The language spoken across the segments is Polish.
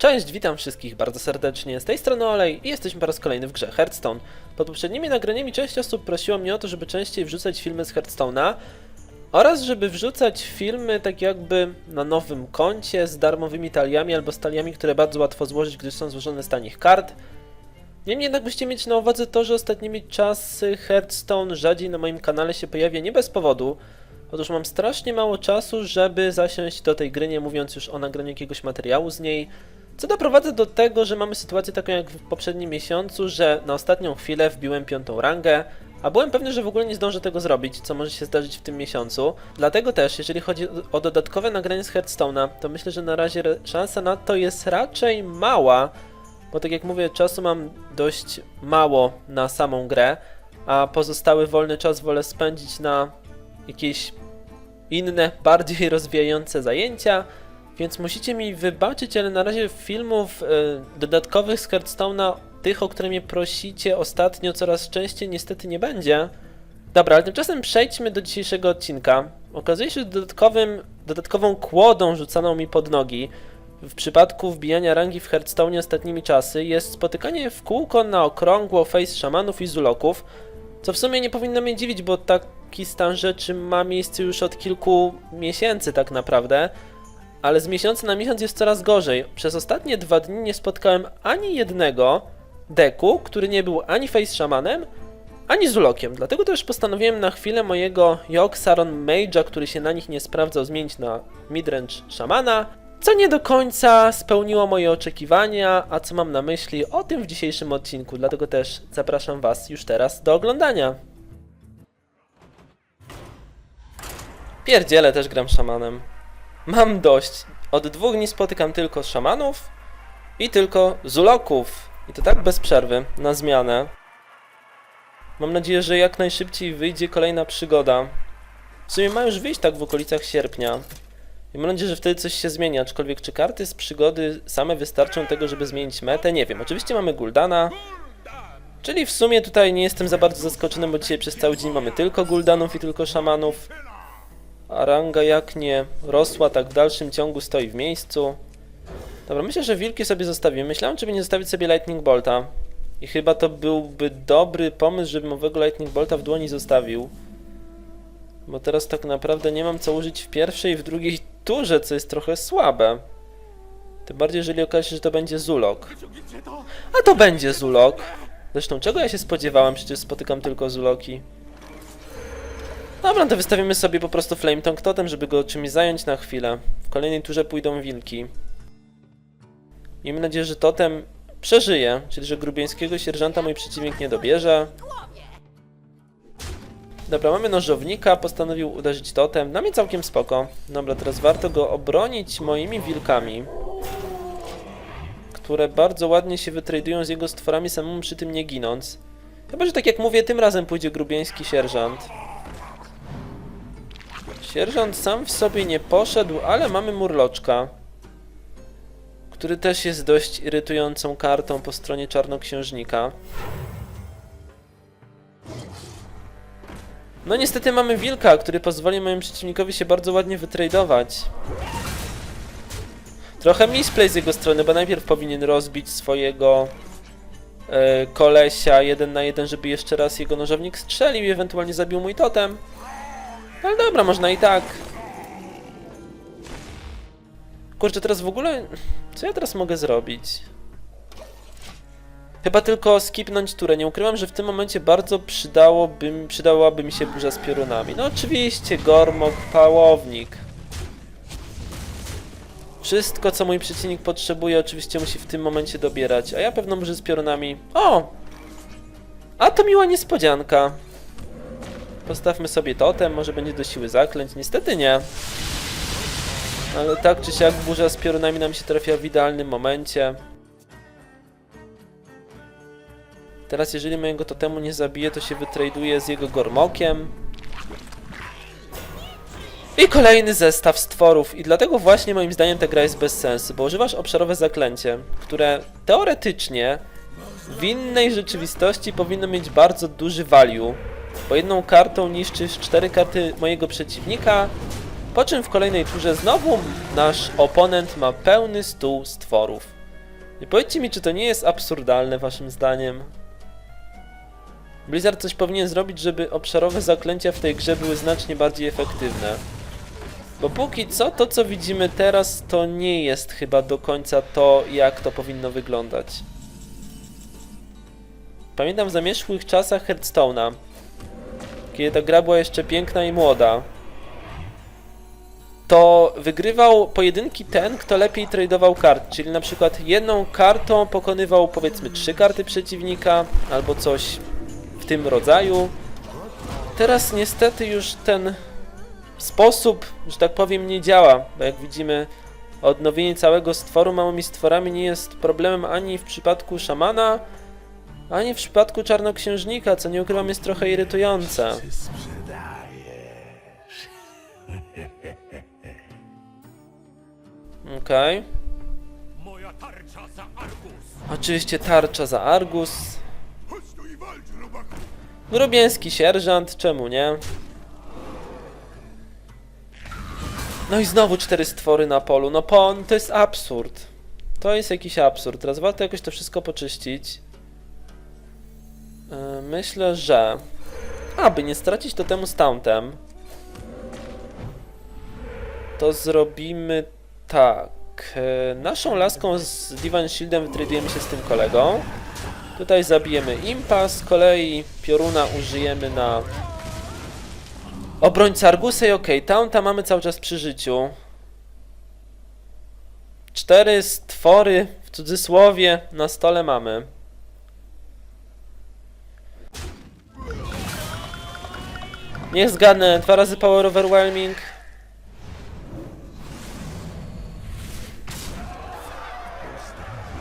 Cześć, witam wszystkich bardzo serdecznie. Z tej strony Olej i jesteśmy po raz kolejny w grze Hearthstone. Pod poprzednimi nagraniami część osób prosiło mnie o to, żeby częściej wrzucać filmy z Hearthstone'a oraz żeby wrzucać filmy tak jakby na nowym koncie z darmowymi taliami albo z taliami, które bardzo łatwo złożyć, gdyż są złożone z tanich kart. Niemniej jednak musicie mieć na uwadze to, że ostatnimi czasy Hearthstone rzadziej na moim kanale się pojawia nie bez powodu. Otóż mam strasznie mało czasu, żeby zasiąść do tej gry, nie mówiąc już o nagraniu jakiegoś materiału z niej. Co doprowadza do tego, że mamy sytuację taką jak w poprzednim miesiącu, że na ostatnią chwilę wbiłem piątą rangę, a byłem pewny, że w ogóle nie zdążę tego zrobić, co może się zdarzyć w tym miesiącu. Dlatego też, jeżeli chodzi o dodatkowe nagranie z Hearthstone'a, to myślę, że na razie szansa na to jest raczej mała, bo tak jak mówię, czasu mam dość mało na samą grę, a pozostały wolny czas wolę spędzić na jakieś inne, bardziej rozwijające zajęcia, więc musicie mi wybaczyć, ale na razie filmów e, dodatkowych z Hearthstone'a, tych, o które mnie prosicie ostatnio coraz częściej, niestety nie będzie. Dobra, ale tymczasem przejdźmy do dzisiejszego odcinka. Okazuje się, że dodatkowym, dodatkową kłodą rzucaną mi pod nogi w przypadku wbijania rangi w Hearthstone ostatnimi czasy jest spotykanie w kółko na okrągło face szamanów i zuloków, co w sumie nie powinno mnie dziwić, bo taki stan rzeczy ma miejsce już od kilku miesięcy tak naprawdę, ale z miesiąca na miesiąc jest coraz gorzej. Przez ostatnie dwa dni nie spotkałem ani jednego deku, który nie był ani face szamanem, ani zulokiem. Dlatego też postanowiłem na chwilę mojego Yogg-Saron Mage'a, który się na nich nie sprawdzał, zmienić na midrange szamana, co nie do końca spełniło moje oczekiwania, a co mam na myśli o tym w dzisiejszym odcinku. Dlatego też zapraszam Was już teraz do oglądania. Pierdziele też gram szamanem. Mam dość. Od dwóch dni spotykam tylko szamanów i tylko zuloków. I to tak bez przerwy, na zmianę. Mam nadzieję, że jak najszybciej wyjdzie kolejna przygoda. W sumie ma już wyjść tak w okolicach sierpnia. I mam nadzieję, że wtedy coś się zmieni, aczkolwiek czy karty z przygody same wystarczą tego, żeby zmienić metę? Nie wiem. Oczywiście mamy Guldana, czyli w sumie tutaj nie jestem za bardzo zaskoczony, bo dzisiaj przez cały dzień mamy tylko Guldanów i tylko szamanów. A ranga jak nie rosła, tak w dalszym ciągu stoi w miejscu. Dobra, myślę, że wilki sobie zostawimy. Myślałem, czy by nie zostawić sobie Lightning Bolta. I chyba to byłby dobry pomysł, żebym owego Lightning Bolta w dłoni zostawił. Bo teraz tak naprawdę nie mam co użyć w pierwszej i w drugiej turze, co jest trochę słabe. Tym bardziej, jeżeli okaże się, że to będzie Zulok. A to będzie Zulok. Zresztą, czego ja się spodziewałem? Przecież spotykam tylko Zuloki. Dobra, to wystawimy sobie po prostu Flame Tongue Totem, żeby go czymś zająć na chwilę. W kolejnej turze pójdą wilki. Miejmy nadzieję, że totem przeżyje, czyli że grubieńskiego sierżanta mój przeciwnik nie dobierze. Dobra, mamy nożownika, postanowił uderzyć totem. Na mnie całkiem spoko. Dobra, teraz warto go obronić moimi wilkami. Które bardzo ładnie się wytradują z jego stworami, samemu przy tym nie ginąc. Chyba, że tak jak mówię, tym razem pójdzie grubieński sierżant. Sierżant sam w sobie nie poszedł, ale mamy murloczka. Który też jest dość irytującą kartą po stronie czarnoksiężnika. No niestety mamy wilka, który pozwoli mojemu przeciwnikowi się bardzo ładnie wytradować. Trochę misplay z jego strony, bo najpierw powinien rozbić swojego e, kolesia jeden na jeden, żeby jeszcze raz jego nożownik strzelił i ewentualnie zabił mój totem. No Ale dobra, można i tak. Kurczę, teraz w ogóle... Co ja teraz mogę zrobić? Chyba tylko skipnąć turę. Nie ukrywam, że w tym momencie bardzo przydałoby, przydałaby mi się burza z piorunami. No oczywiście, Gormok, Pałownik. Wszystko, co mój przeciwnik potrzebuje, oczywiście musi w tym momencie dobierać. A ja pewną burzę z piorunami... O! A to miła niespodzianka. Postawmy sobie totem, może będzie do siły zaklęć. Niestety nie. Ale tak czy siak burza z piorunami nam się trafia w idealnym momencie. Teraz jeżeli mojego totemu nie zabije, to się wytraduje z jego gormokiem. I kolejny zestaw stworów. I dlatego właśnie moim zdaniem ta gra jest bez sensu, bo używasz obszarowe zaklęcie, które teoretycznie w innej rzeczywistości powinno mieć bardzo duży value, bo jedną kartą niszczysz cztery karty mojego przeciwnika, po czym w kolejnej turze znowu nasz oponent ma pełny stół stworów. I powiedzcie mi, czy to nie jest absurdalne waszym zdaniem? Blizzard coś powinien zrobić, żeby obszarowe zaklęcia w tej grze były znacznie bardziej efektywne. Bo póki co, to co widzimy teraz, to nie jest chyba do końca to, jak to powinno wyglądać. Pamiętam w zamierzchłych czasach Hearthstone'a, kiedy ta gra była jeszcze piękna i młoda, to wygrywał pojedynki ten, kto lepiej tradował kart, czyli na przykład jedną kartą pokonywał powiedzmy trzy karty przeciwnika, albo coś w tym rodzaju. Teraz niestety już ten sposób, że tak powiem, nie działa, bo jak widzimy, odnowienie całego stworu małymi stworami nie jest problemem ani w przypadku szamana, ani w przypadku czarnoksiężnika, co nie ukrywam jest trochę irytujące. Okej. Argus! Oczywiście tarcza za Argus. Chodź tu i walcz, robaku! Grubieński sierżant, czemu nie? No i znowu cztery stwory na polu. No pon, to jest absurd. To jest jakiś absurd. Teraz warto jakoś to wszystko poczyścić. Yy, Myślę, że... Aby nie stracić to temu stauntem, to zrobimy tak. Yy, Naszą laską z Divan Shieldem wytradujemy się z tym kolegą. Tutaj zabijemy impa, z kolei pioruna użyjemy na obrońcę Argusa i okej, taunta mamy cały czas przy życiu. Cztery stwory, w cudzysłowie, na stole mamy. Niech zgadnę, dwa razy power overwhelming.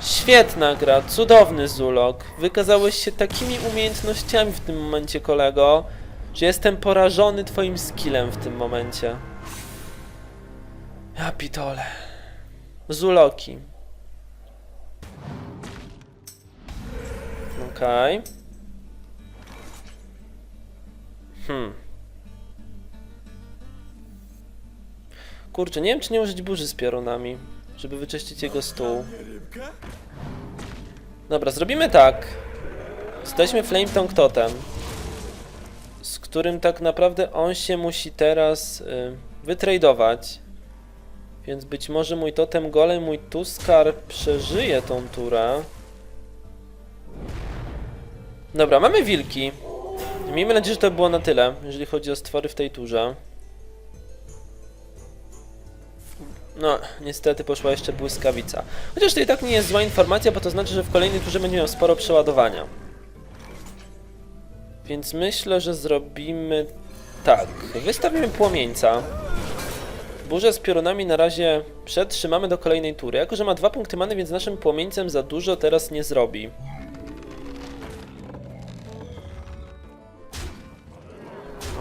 Świetna gra, cudowny Zulok. Wykazałeś się takimi umiejętnościami w tym momencie, kolego, że jestem porażony twoim skillem w tym momencie. Ja pitole. Zuloki. Okej. Hmm. Kurczę, nie wiem czy nie użyć burzy z piorunami, żeby wyczyścić jego stół. Dobra, zrobimy tak. Jesteśmy Flame Tongue Totem, z którym tak naprawdę on się musi teraz y, wytradować. Więc być może mój totem golem, mój Tuskar przeżyje tą turę. Dobra, mamy wilki. Miejmy nadzieję, że to było na tyle, jeżeli chodzi o stwory w tej turze. No, niestety poszła jeszcze błyskawica. Chociaż to i tak nie jest zła informacja, bo to znaczy, że w kolejnej turze będzie miał sporo przeładowania. Więc myślę, że zrobimy tak. Wystawimy płomieńca. Burzę z piorunami na razie przetrzymamy do kolejnej tury. Jako, że ma dwa punkty many, więc naszym płomieńcem za dużo teraz nie zrobi.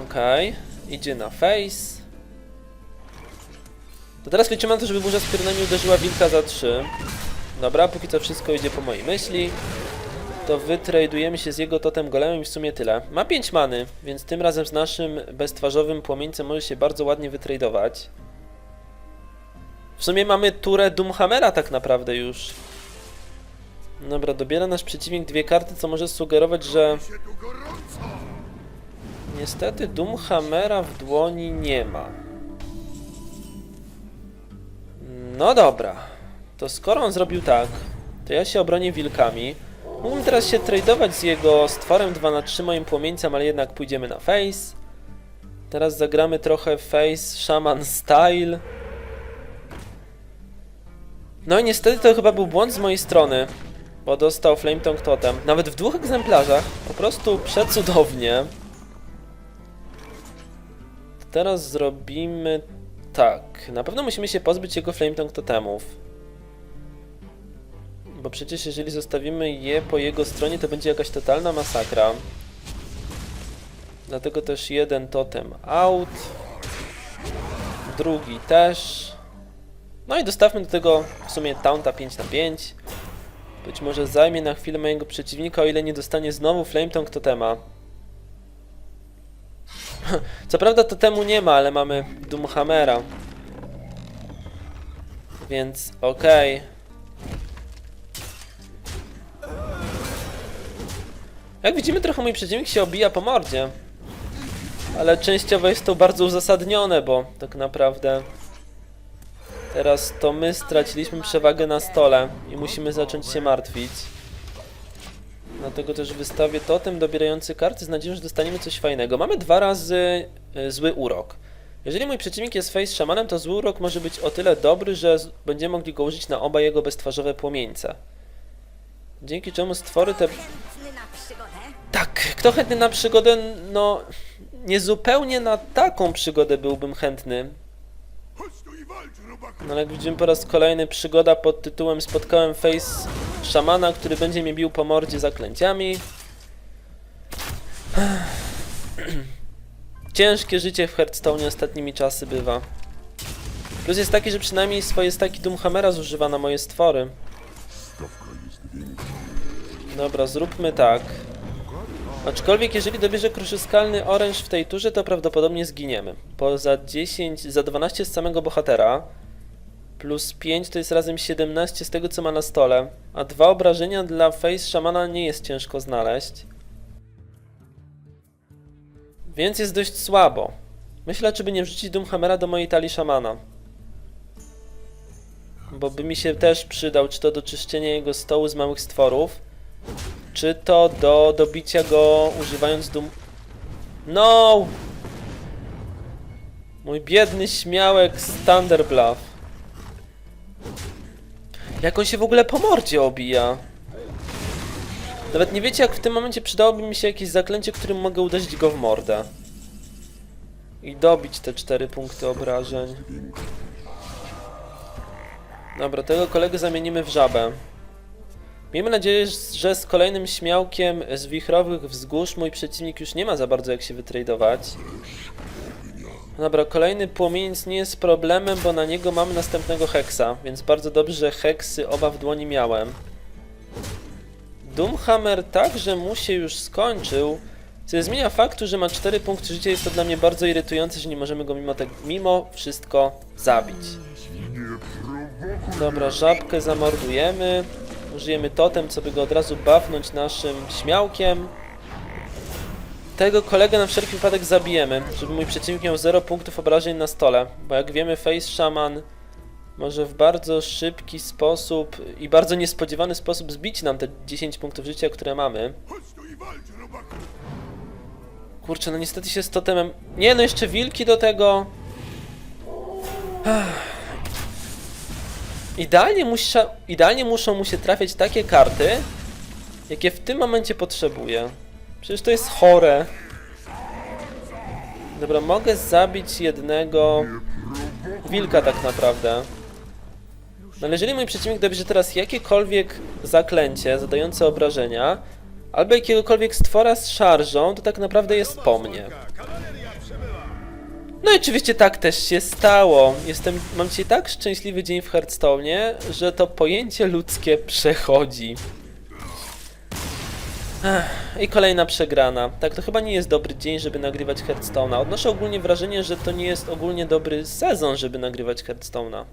Okej, idzie na face. To teraz liczymy na to, żeby burza z piorunami uderzyła wilka za 3. Dobra, póki co wszystko idzie po mojej myśli. To wytradujemy się z jego totem golemem i w sumie tyle. Ma 5 many, więc tym razem z naszym beztwarzowym płomieńcem może się bardzo ładnie wytradować. W sumie mamy turę Doomhammera tak naprawdę już. Dobra, dobiera nasz przeciwnik dwie karty, co może sugerować, że niestety Doomhammera w dłoni nie ma. No dobra, to skoro on zrobił tak, to ja się obronię wilkami. Mógłbym teraz się tradować z jego stworem 2 na 3 moim płomieńcem, ale jednak pójdziemy na face. Teraz zagramy trochę face shaman style. No i niestety to chyba był błąd z mojej strony, bo dostał Flame Tongue Totem. Nawet w dwóch egzemplarzach, po prostu przecudownie. Teraz zrobimy tak. Na pewno musimy się pozbyć jego Flame Tongue Totemów. Bo przecież jeżeli zostawimy je po jego stronie, to będzie jakaś totalna masakra. Dlatego też jeden totem out. Drugi też. No i dostawmy do tego w sumie taunta 5 na 5. Być może zajmie na chwilę mojego przeciwnika, o ile nie dostanie znowu Flame Tongue Totema. Co prawda to temu nie ma, ale mamy Doomhammera. Więc okej. Okay. Jak widzimy, trochę mój przeciwnik się obija po mordzie. Ale częściowo jest to bardzo uzasadnione, bo tak naprawdę teraz to my straciliśmy przewagę na stole i musimy zacząć się martwić. Dlatego też wystawię totem dobierający karty z nadzieją, że dostaniemy coś fajnego. Mamy dwa razy y, zły urok. Jeżeli mój przeciwnik jest face szamanem, to zły urok może być o tyle dobry, że będziemy mogli go użyć na oba jego beztwarzowe płomieńce. Dzięki czemu stwory te tak, kto chętny na przygodę? No, nie zupełnie na taką przygodę byłbym chętny. No ale jak widzimy po raz kolejny przygoda pod tytułem Spotkałem face szamana, który będzie mnie bił po mordzie zaklęciami. Ciężkie życie w Hearthstone ostatnimi czasy bywa. Plus jest taki, że przynajmniej swoje staki Doomhammera zużywa na moje stwory. Dobra, zróbmy tak. Aczkolwiek jeżeli dobierze kruszyskalny oręż w tej turze, to prawdopodobnie zginiemy. Bo za 10, za 12 z samego bohatera, plus 5 to jest razem 17 z tego co ma na stole, a dwa obrażenia dla face szamana nie jest ciężko znaleźć. Więc jest dość słabo. Myślę, czy by nie wrzucić Doomhammera do mojej talii szamana. Bo by mi się też przydał, czy to do czyszczenia jego stołu z małych stworów, czy to do dobicia go używając dum... No! Mój biedny śmiałek z Thunderbluff. Jak on się w ogóle po mordzie obija? Nawet nie wiecie, jak w tym momencie przydałoby mi się jakieś zaklęcie, którym mogę uderzyć go w mordę. I dobić te 4 punkty obrażeń. Dobra, tego kolegę zamienimy w żabę. Miejmy nadzieję, że z kolejnym śmiałkiem z wichrowych wzgórz mój przeciwnik już nie ma za bardzo jak się wytradować. Dobra, kolejny płomieniec nie jest problemem, bo na niego mamy następnego heksa, więc bardzo dobrze, że heksy oba w dłoni miałem. Doomhammer także mu się już skończył, co nie zmienia faktu, że ma 4 punkty życia, jest to dla mnie bardzo irytujące, że nie możemy go mimo, te, mimo wszystko zabić. Dobra, żabkę zamordujemy. Użyjemy totem, co by go od razu bafnąć naszym śmiałkiem. Tego kolegę na wszelki wypadek zabijemy, żeby mój przeciwnik miał 0 punktów obrażeń na stole. Bo jak wiemy, Face Shaman może w bardzo szybki sposób i bardzo niespodziewany sposób zbić nam te 10 punktów życia, które mamy. Kurczę, no niestety się z totemem... Nie, no jeszcze wilki do tego... Idealnie, musia... Idealnie muszą mu się trafiać takie karty, jakie w tym momencie potrzebuję. Przecież to jest chore. Dobra, mogę zabić jednego wilka tak naprawdę. No jeżeli mój przeciwnik dobierze teraz jakiekolwiek zaklęcie zadające obrażenia, albo jakiegokolwiek stwora z szarżą, to tak naprawdę jest po mnie. No i oczywiście tak też się stało. Jestem, mam dzisiaj tak szczęśliwy dzień w Hearthstone, że to pojęcie ludzkie przechodzi. I kolejna przegrana. Tak, to chyba nie jest dobry dzień, żeby nagrywać Hearthstone'a. Odnoszę ogólnie wrażenie, że to nie jest ogólnie dobry sezon, żeby nagrywać Hearthstone'a.